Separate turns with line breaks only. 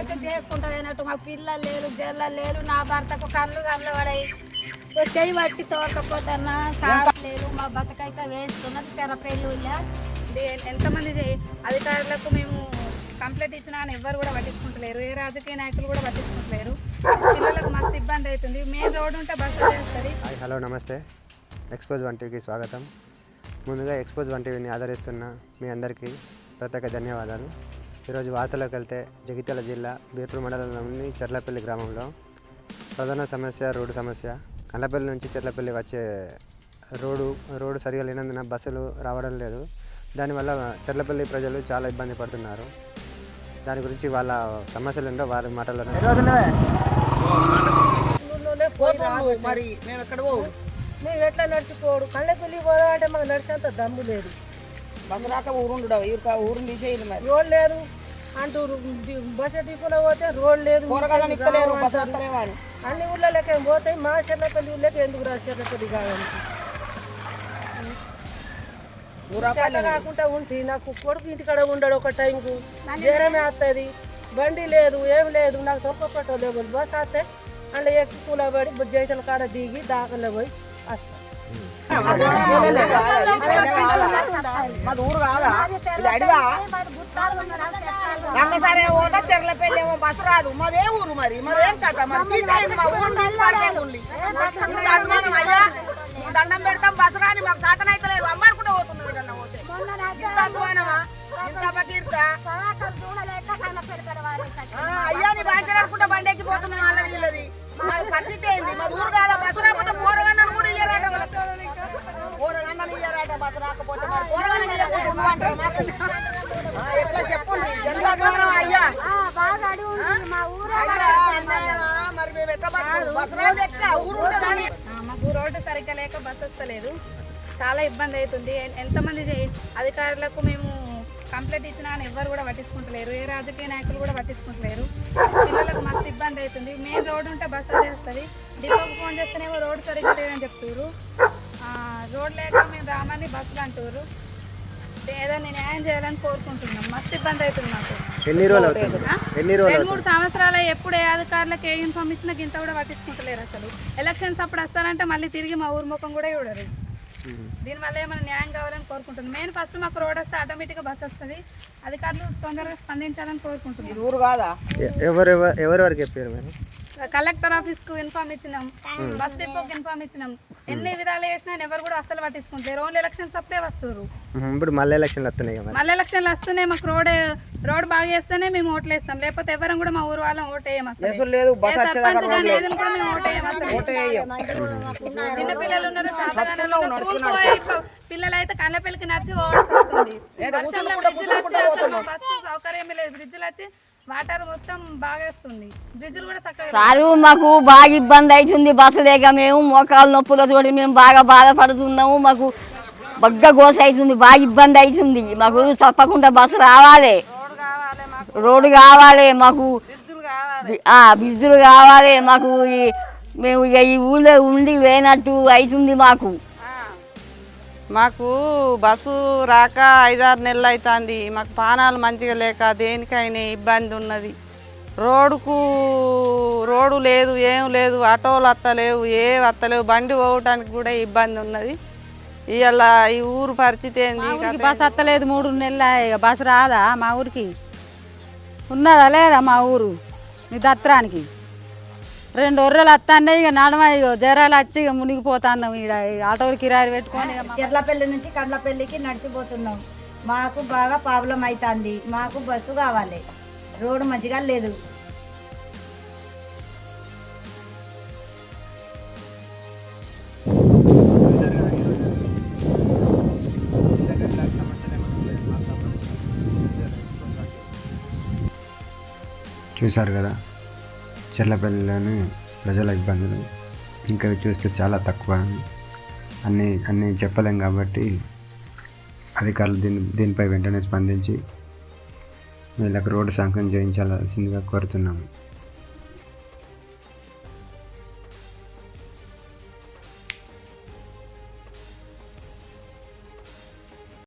అయితే చేయకుండా పోయినట్టు మా పిల్లలు లేరు జల్లలు లేరు నా భర్తకు కళ్ళు కళ్ళు పడాయి ఓ చెయ్యి పట్టి తోటకపోతన్నా సాగు లేరు మా బతకైతే వేస్తున్నది చెరపెళ్ళు
ఇది ఎంతమంది అధికారులకు మేము కంప్లైంట్ ఇచ్చినా కానీ ఎవ్వరు కూడా పట్టించుకుంటలేరు. ఏ రాజకీయ నాయకులు కూడా పట్టించుకుంటలేరు. పిల్లలకు మస్తు ఇబ్బంది అవుతుంది. మెయిన్ రోడ్ ఉంటే బస్సు చేస్తుంది.
హాయ్ హలో నమస్తే. ఎక్స్పోజ్ వన్ టీవీకి స్వాగతం. ముందుగా ఎక్స్పోజ్ వన్ టీవీని ఆదరిస్తున్న మీ అందరికీ ప్రత్యేక ధన్యవాదాలు. ఈరోజు వార్తలోకి వెళ్తే జగిత్యాల జిల్లా బీర్పూర్ మండలంలోని చెర్లపల్లి గ్రామంలో ప్రధాన సమస్య రోడ్డు సమస్య. కల్లపల్లి నుంచి చెర్లపల్లి వచ్చే రోడ్డు రోడ్డు సరిగా లేనందున బస్సులు రావడం లేదు. దానివల్ల చెర్లపల్లి ప్రజలు చాలా ఇబ్బంది పడుతున్నారు. దాని గురించి వాళ్ళ సమస్యలు ఏంటో వారి మాటల్లో
మరి. మేము ఎక్కడ పోవు?
మేము ఎట్లా నడిచిపోడు కళ్ళెపల్లి పోదామంటే మాకు నడిచేంత దమ్ము లేదు.
బస్సు రాక ఊరుండు ఊరు ఊరు తీసేయండి మరి.
రోడ్ లేదు అంటూ బస్ డిపోలో పోతే రోడ్ లేదు అన్ని ఊళ్ళలోకి పోతాయి మా చెర్లపల్లి ఊళ్ళకి ఎందుకు రా చెర్లపల్లి కావాలి కాకుండా ఉంటే నాకు కొడుకు ఇంటికాడ ఉండడు ఒక టైంకు. జ్వరమే వస్తుంది బండి లేదు ఏం లేదు నాకు తొక్కపట్టో లేదు బస్ వస్తే అందులో ఎక్కి కూలబడి జైతల కాడ దిగి దాకల్లో పోయి వస్తాం.
మాది ఊరు కాదా? ఇది అడివా రంగసారి పోతా చెర్లపల్లి ఏమో బస్సు రాదు. మాదే ఊరు మరి. మరేం కథ మరి? తీసేయండి మా ఊరు ఊళ్ళి ఇంత అనుమానం అయ్యా. దండం పెడతాం బస్సు రాని మాకు సాధన అయితే లేదు అమ్మాడుకుంటూ పోతున్నాడు వీడన్న పోతే. ఇంత అధ్వానమా ఇంత అయ్యా నీ బాధ్యత అనుకుంటా బండి ఎక్కిపోతున్నాం వాళ్ళది వీళ్ళది. పరిస్థితి ఏంది? మా ఊరు కాదా బస్సు రాకపోతే పోరగన్నను కూడా ఇయ్యరాట పోరగన్నని ఇయ్యరాట బస్సు రాకపోతే మరి పోరగన్నని ఇయ్యకపోతే నువ్వంటావా మాకు? ఆ, ఎట్లా చెప్పండి ఎంత అధ్వానం అయ్యా అయ్యా అన్నయ్య మరి మేము ఎట్లా బతుకు బస్సు రాదు ఎట్లా ఊరు ఉంటుందని
ఆ, మాకు రోడ్డు సరిగ్గా లేక బస్సు వస్తలేదు. చాలా ఇబ్బంది అవుతుంది. ఎంతమంది అధికారులకు మేము కంప్లైంట్ ఇచ్చినా కానీ ఎవ్వరు కూడా పట్టించుకుంటలేరు. ఏ రాజకీయ నాయకులు కూడా పట్టించుకుంటలేరు. పిల్లలకు మస్తు ఇబ్బంది అవుతుంది. మెయిన్ రోడ్ ఉంటే బస్సు వచ్చేస్తుంది. డిపోకి ఫోన్ చేస్తేనేమో రోడ్ సరిగ్గా లేదని చెప్తారు రోడ్ లేక మేము రామని బస్సులు అంటారు ఏదైనా న్యాయం చేయాలని కోరుకుంటున్నాం. మస్తు ఇబ్బంది అవుతుంది మాకు.
ఎన్ని రోజులు అవుతుంది? ఎన్ని రోజులు
రెండు మూడు సంవత్సరాలు ఎప్పుడు ఏ అధికారులకు ఏ ఇన్ఫార్మ్ ఇచ్చినా ఇంత కూడా పట్టించుకుంటలేరు అసలు. ఎలక్షన్స్ అప్పుడు వస్తారంటే మళ్ళీ తిరిగి మా ఊరు ముఖం కూడా చూడరు. దీనివల్ల ఏమైనా న్యాయం కావాలని కోరుకుంటున్నాం. మెయిన్ ఫస్ట్ మాకు రోడ్ వస్తే ఆటోమేటిక్గా బస్ వస్తుంది. అధికారులు తొందరగా స్పందించాలని కోరుకుంటున్నాం.
ఇది ఊరు కాదా?
ఎ- ఎవరు ఎవరు ఎవరి వరకు చెప్పారు మీరు?
కలెక్టర్ ఆఫీస్కు ఇన్ఫార్మ్ ఇచ్చినాం. బస్ డిపోకి ఇన్ఫార్మ్ ఇచ్చినాం. ఎన్ని విధాలు చేసినా ఎవరు కూడా అసలు పట్టించుకుంటారు ఓన్లీ ఎలక్షన్స్ అప్పుడే వస్తారు.
ఇప్పుడు మళ్ళీ ఎలక్షన్లు వస్తున్నాయి.
మళ్ళీ ఎలక్షన్లు వస్తేనే మాకు రోడ్ రోడ్ బాగా చేస్తేనే మేము ఓట్లు వేస్తాం. లేకపోతే ఎవరం కూడా మా ఊరు వాళ్ళం ఓటు వేయం అసలు. సర్పంచ్ కానీ ఏదైనా కూడా మేము ఓటు వేయం అసలు. చిన్న పిల్లలు ఉన్నారు ప- పిల్లలు అయితే కళ్ళపల్లికి పోవాల్సి వస్తుంది. వర్షంలో బ్రిడ్జ్లు వచ్చి అసలు బస్సు సౌకర్యం లేదు. బ్రిడ్జ్లు వచ్చి వాటర్ మొత్తం బాగేస్తుంది. బ్రిడ్జ్లు కూడా చక్కగా
చాలు మాకు బాగా ఇబ్బంది అవుతుంది బస్సు లేక మేము మోకాలు నొప్పులతో మేము బాగా బాధపడుతున్నాము మాకు బగ్గ గోస అవుతుంది బాగా ఇబ్బంది అవుతుంది మాకు తప్పకుండా బస్సు రావాలి. రోడ్డు కావాలి మాకు. ఆ, బ్రిడ్జులు కావాలి మాకు ఈ- మేము ఇక ఈ ఊళ్ళో ఉండి వేయనట్టు అవుతుంది మాకు.
మాకు బస్సు రాక ఐదారు నెలలు అవుతుంది మాకు పానాలు మంచిగా లేక దేనికైనా ఇబ్బంది ఉన్నది. రోడ్డుకు రోడ్డు లేదు ఏం లేదు ఆటోలు వస్తలేవు ఏ వస్తలేవు బండి పోవటానికి కూడా ఇబ్బంది ఉన్నది. ఇవాళ ఈ ఊరు పరిస్థితి ఏంది?
బస్సు వస్తలేదు మూడు నెలల ఇక బస్సు రాదా మా ఊరికి? ఉన్నదా లేదా మా ఊరు? మీ దత్రానికి? రెండు ఒర్రెలు వస్తానే ఇక నడమ ఇక జ్వరాలు వచ్చి ఇక మునిగిపోతున్నాం ఈడ. ఈ ఆటోలు కిరాయి పెట్టుకొని ఇక
చెర్లపల్లి నుంచి కండ్లపల్లికి నడిచిపోతున్నాం. మాకు బాగా ప్రాబ్లం అవుతుంది మాకు బస్సు కావాలి. రోడ్డు మంచిగా లేదు.
చూశారు కదా? చెర్లపల్లిలోని ప్రజల ఇబ్బందులు. ఇంకా చూస్తే చాలా తక్కువ. అన్నీ అన్నీ చెప్పలేం కాబట్టి అధికారులు దీని దీనిపై వెంటనే స్పందించి వీళ్ళకి రోడ్డు శాంక్షన్ చేయించాల్సిందిగా కోరుతున్నాము.